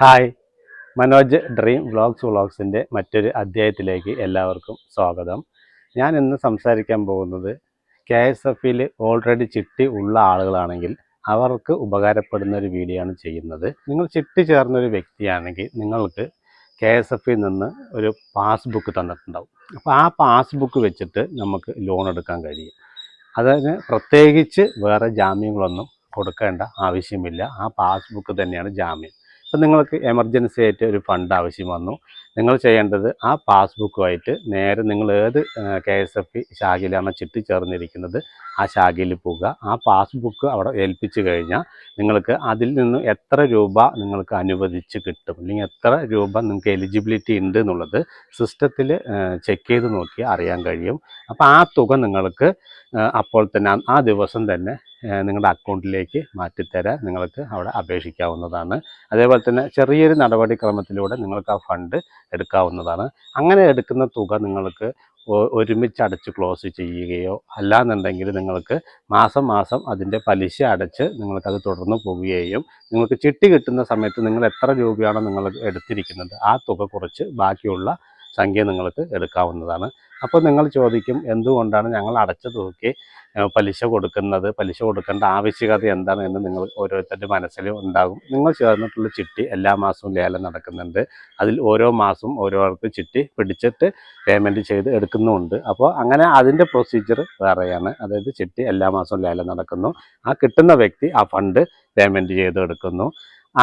Hi. Manoj dream vlogs വ്ളോഗ്സിന്റെ മറ്റൊരു അധ്യായത്തിലേക്ക് എല്ലാവർക്കും സ്വാഗതം. ഞാൻ ഇന്ന് സംസാരിക്കാൻ പോകുന്നത് കെ എസ് എഫിൽ ഓൾറെഡി ചിട്ടി ഉള്ള ആളുകളാണെങ്കിൽ അവർക്ക് ഉപകാരപ്പെടുന്ന ഒരു വീഡിയോ ആണ് ചെയ്യുന്നത്. നിങ്ങൾ ചിട്ടി ചേർന്നൊരു വ്യക്തിയാണെങ്കിൽ നിങ്ങൾക്ക് കെ എസ് എഫിൽ നിന്ന് ഒരു പാസ്ബുക്ക് തന്നിട്ടുണ്ടാവും. അപ്പോൾ ആ പാസ്ബുക്ക് വെച്ചിട്ട് നമുക്ക് ലോൺ എടുക്കാൻ കഴിയും. അതിന് പ്രത്യേകിച്ച് വേറെ ജാമ്യങ്ങളൊന്നും കൊടുക്കേണ്ട ആവശ്യമില്ല. ആ പാസ്ബുക്ക് തന്നെയാണ് ജാമ്യം. ഇപ്പം നിങ്ങൾക്ക് എമർജൻസി ആയിട്ട് ഒരു ഫണ്ട് ആവശ്യം വന്നു. നിങ്ങൾ ചെയ്യേണ്ടത് ആ പാസ്ബുക്കുമായിട്ട് നേരെ നിങ്ങൾ ഏത് കെ എസ് എഫ് ശാഖയിലാണ് ചിട്ടി ചേർന്നിരിക്കുന്നത് ആ ശാഖയിൽ പോവുക. ആ പാസ്ബുക്ക് അവിടെ ഏൽപ്പിച്ചു കഴിഞ്ഞാൽ നിങ്ങൾക്ക് അതിൽ നിന്ന് എത്ര രൂപ നിങ്ങൾക്ക് അനുവദിച്ച് കിട്ടും അല്ലെങ്കിൽ എത്ര രൂപ നിങ്ങൾക്ക് എലിജിബിലിറ്റി ഉണ്ട് എന്നുള്ളത് സിസ്റ്റത്തിൽ ചെക്ക് ചെയ്ത് നോക്കി അറിയാൻ കഴിയും. അപ്പോൾ ആ തുക നിങ്ങൾക്ക് അപ്പോൾ തന്നെ ആ- ദിവസം തന്നെ നിങ്ങളുടെ അക്കൗണ്ടിലേക്ക് മാറ്റിത്തരാൻ നിങ്ങൾക്ക് അവിടെ അപേക്ഷിക്കാവുന്നതാണ്. അതേപോലെ തന്നെ ചെറിയൊരു നടപടിക്രമത്തിലൂടെ നിങ്ങൾക്ക് ആ ഫണ്ട് എടുക്കാവുന്നതാണ്. അങ്ങനെ എടുക്കുന്ന തുക നിങ്ങൾക്ക് ഒരുമിച്ച് അടച്ച് ക്ലോസ് ചെയ്യുകയോ അല്ലാന്നുണ്ടെങ്കിൽ നിങ്ങൾക്ക് മാസം മാസം അതിന്റെ പലിശ അടച്ച് നിങ്ങൾക്കത് തുടർന്ന് പോവുകയും നിങ്ങൾക്ക് ചിട്ടി കിട്ടുന്ന സമയത്ത് നിങ്ങൾ എത്ര രൂപയാണോ നിങ്ങൾ എടുത്തിരിക്കുന്നത് ആ തുക കുറച്ച് ബാക്കിയുള്ള സംഖ്യ നിങ്ങൾക്ക് എടുക്കാവുന്നതാണ്. അപ്പോൾ നിങ്ങൾ ചോദിക്കും എന്തുകൊണ്ടാണ് ഞങ്ങൾ അടച്ചു തൂക്കി പലിശ കൊടുക്കുന്നത്? പലിശ കൊടുക്കേണ്ട ആവശ്യകത എന്താണ്? എന്ന് നിങ്ങൾ ഓരോരുത്തരുടെ മനസ്സിൽ ഉണ്ടാകും. നിങ്ങൾ ചേർന്നിട്ടുള്ള ചിട്ടി എല്ലാ മാസവും ലേലം നടക്കുന്നുണ്ട്. അതിൽ ഓരോ മാസവും ഓരോർക്ക് ചിട്ടി പിടിച്ചിട്ട് പേയ്മെന്റ് ചെയ്ത് എടുക്കുന്നുമുണ്ട്. അപ്പോൾ അങ്ങനെ അതിന്റെ പ്രൊസീജിയർ വേറെയാണ്. അതായത് ചിട്ടി എല്ലാ മാസവും ലേലം നടക്കുന്നു. ആ കിട്ടുന്ന വ്യക്തി ആ ഫണ്ട് പേയ്മെന്റ് ചെയ്ത് എടുക്കുന്നു.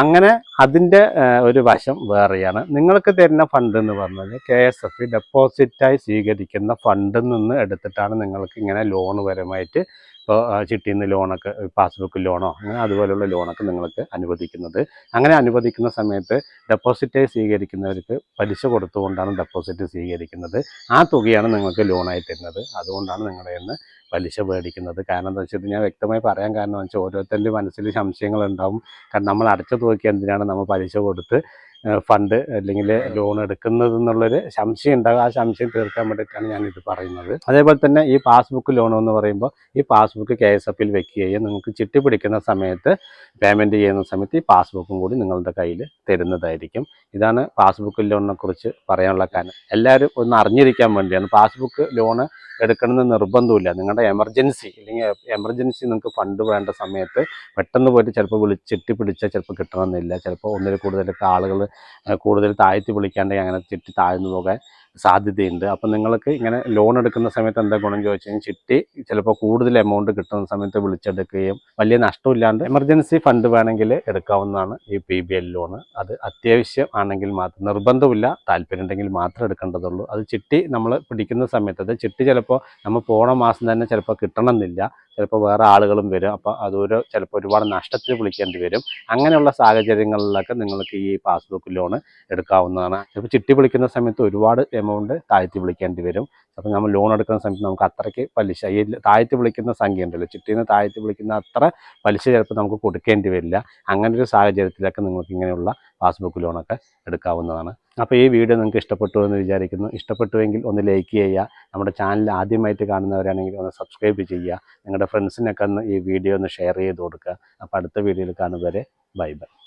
അങ്ങനെ അതിന്റെ ഒരു വശം വേറെയാണ്. നിങ്ങൾക്ക് തരുന്ന ഫണ്ട് എന്ന് പറഞ്ഞാൽ കെ എസ് എഫ് ഡെപ്പോസിറ്റായി സ്വീകരിക്കുന്ന ഫണ്ടിൽ നിന്ന് എടുത്തിട്ടാണ് നിങ്ങൾക്ക് ഇങ്ങനെ ലോൺ പരമായിട്ട് ഇപ്പോൾ ചിട്ടിയിൽ നിന്ന് ലോണൊക്കെ പാസ്ബുക്ക് ലോണോ അങ്ങനെ അതുപോലെയുള്ള ലോണൊക്കെ നിങ്ങൾക്ക് അനുവദിക്കുന്നത്. അങ്ങനെ അനുവദിക്കുന്ന സമയത്ത് ഡെപ്പോസിറ്റായി സ്വീകരിക്കുന്നവർക്ക് പലിശ കൊടുത്തുകൊണ്ടാണ് ഡെപ്പോസിറ്റ് സ്വീകരിക്കുന്നത്. ആ തുകയാണ് നിങ്ങൾക്ക് ലോണായി തരുന്നത്. അതുകൊണ്ടാണ് നിങ്ങളുടെ പലിശ മേടിക്കുന്നത്. കാരണം എന്താ വെച്ചിട്ട് ഞാൻ വ്യക്തമായി പറയാൻ കാരണം വെച്ചാൽ ഓരോരുത്തരുടെ മനസ്സിൽ സംശയങ്ങൾ ഉണ്ടാവും കാരണം നമ്മൾ അടച്ചു തുകയ്ക്ക് എന്തിനാണ് നമ്മൾ പലിശ കൊടുത്ത് ഫണ്ട് അല്ലെങ്കിൽ ലോൺ എടുക്കുന്നത് എന്നുള്ളൊരു സംശയം ഉണ്ടാകും ആ സംശയം തീർക്കാൻ വേണ്ടിയിട്ടാണ് ഞാൻ ഇത് പറയുന്നത്. അതേപോലെ തന്നെ ഈ പാസ്ബുക്ക് ലോൺ എന്ന് പറയുമ്പോൾ ഈ പാസ്ബുക്ക് കെ എസ് എഫിൽ വെക്കുകയും നിങ്ങൾക്ക് ചിട്ടി പിടിക്കുന്ന സമയത്ത് പേയ്മെന്റ് ചെയ്യുന്ന സമയത്ത് ഈ പാസ്ബുക്കും കൂടി നിങ്ങളുടെ കയ്യിൽ തരുന്നതായിരിക്കും. ഇതാണ് പാസ്ബുക്ക് ലോണിനെ കുറിച്ച് പറയാനുള്ള കാരണം. എല്ലാവരും ഒന്ന് അറിഞ്ഞിരിക്കാൻ വേണ്ടിയാണ്. പാസ്ബുക്ക് ലോണ് എടുക്കണമെന്ന് നിർബന്ധമില്ല. നിങ്ങളുടെ എമർജൻസി അല്ലെങ്കിൽ എമർജൻസി നിങ്ങൾക്ക് ഫണ്ട് വേണ്ട സമയത്ത് പെട്ടെന്ന് പോയിട്ട് ചിലപ്പോൾ വിളിച്ചിട്ട് പിടിച്ചാൽ ചിലപ്പോൾ കിട്ടണമെന്നില്ല. ചിലപ്പോൾ ഒന്നിൽ കൂടുതലൊക്കെ ആളുകൾ കൂടുതൽ താഴ്ത്തി വിളിക്കാണ്ടെങ്കിൽ അങ്ങനെ തെറ്റി താഴ്ന്നു പോകാൻ സാധ്യതയുണ്ട്. അപ്പം നിങ്ങൾക്ക് ഇങ്ങനെ ലോൺ എടുക്കുന്ന സമയത്ത് എന്താ ഗുണം ചോദിച്ചു കഴിഞ്ഞാൽ ചിട്ടി ചിലപ്പോൾ കൂടുതൽ എമൗണ്ട് കിട്ടുന്ന സമയത്ത് വിളിച്ചെടുക്കുകയും വലിയ നഷ്ടമില്ലാണ്ട് എമർജൻസി ഫണ്ട് വേണമെങ്കിൽ എടുക്കാവുന്നതാണ് ഈ പി ബി എൽ ലോണ് അത് അത്യാവശ്യം ആണെങ്കിൽ മാത്രം നിർബന്ധമില്ല താല്പര്യം ഉണ്ടെങ്കിൽ മാത്രം എടുക്കേണ്ടതുള്ളൂ. അത് ചിട്ടി നമ്മൾ പിടിക്കുന്ന സമയത്ത് അത് ചിട്ടി ചിലപ്പോൾ നമ്മൾ പോണ മാസം തന്നെ ചിലപ്പോൾ കിട്ടണമെന്നില്ല. ചിലപ്പോൾ വേറെ ആളുകളും വരും. അപ്പോൾ അതൊരു ചിലപ്പോൾ ഒരുപാട് നഷ്ടത്തിൽ വിളിക്കേണ്ടി വരും. അങ്ങനെയുള്ള സാഹചര്യങ്ങളിലൊക്കെ നിങ്ങൾക്ക് ഈ പാസ്ബുക്ക് ലോൺ എടുക്കാവുന്നതാണ്. ചിലപ്പോൾ ചിട്ടി വിളിക്കുന്ന സമയത്ത് ഒരുപാട് എമൗണ്ട് താഴ്ത്തി വിളിക്കേണ്ടി വരും. അപ്പം നമ്മൾ ലോൺ എടുക്കുന്ന സമയത്ത് നമുക്ക് അത്രയ്ക്ക് പലിശ ഈ താഴ്ത്തി വിളിക്കുന്ന സംഖ്യ ഉണ്ടല്ലോ ചിട്ടിയിൽ നിന്ന് താഴ്ത്തി വിളിക്കുന്ന അത്ര പലിശ ചിലപ്പോൾ നമുക്ക് കൊടുക്കേണ്ടി വരില്ല. അങ്ങനെ ഒരു സാഹചര്യത്തിലൊക്കെ നിങ്ങൾക്ക് ഇങ്ങനെയുള്ള പാസ്ബുക്ക് ലോണൊക്കെ എടുക്കാവുന്നതാണ്. അപ്പോൾ ഈ വീഡിയോ നിങ്ങൾക്ക് ഇഷ്ടപ്പെട്ടു എന്ന് വിചാരിക്കുന്നു. ഇഷ്ടപ്പെട്ടുവെങ്കിൽ ഒന്ന് ലൈക്ക് ചെയ്യുക. നമ്മുടെ ചാനൽ ആദ്യമായിട്ട് കാണുന്നവരാണെങ്കിൽ ഒന്ന് സബ്സ്ക്രൈബ് ചെയ്യുക. നിങ്ങളുടെ ഫ്രണ്ട്സിനൊക്കെ ഒന്ന് ഈ വീഡിയോ ഒന്ന് ഷെയർ ചെയ്ത് കൊടുക്കുക. അപ്പോൾ അടുത്ത വീഡിയോയിൽ കാണുന്നവരെ ബൈ ബൈ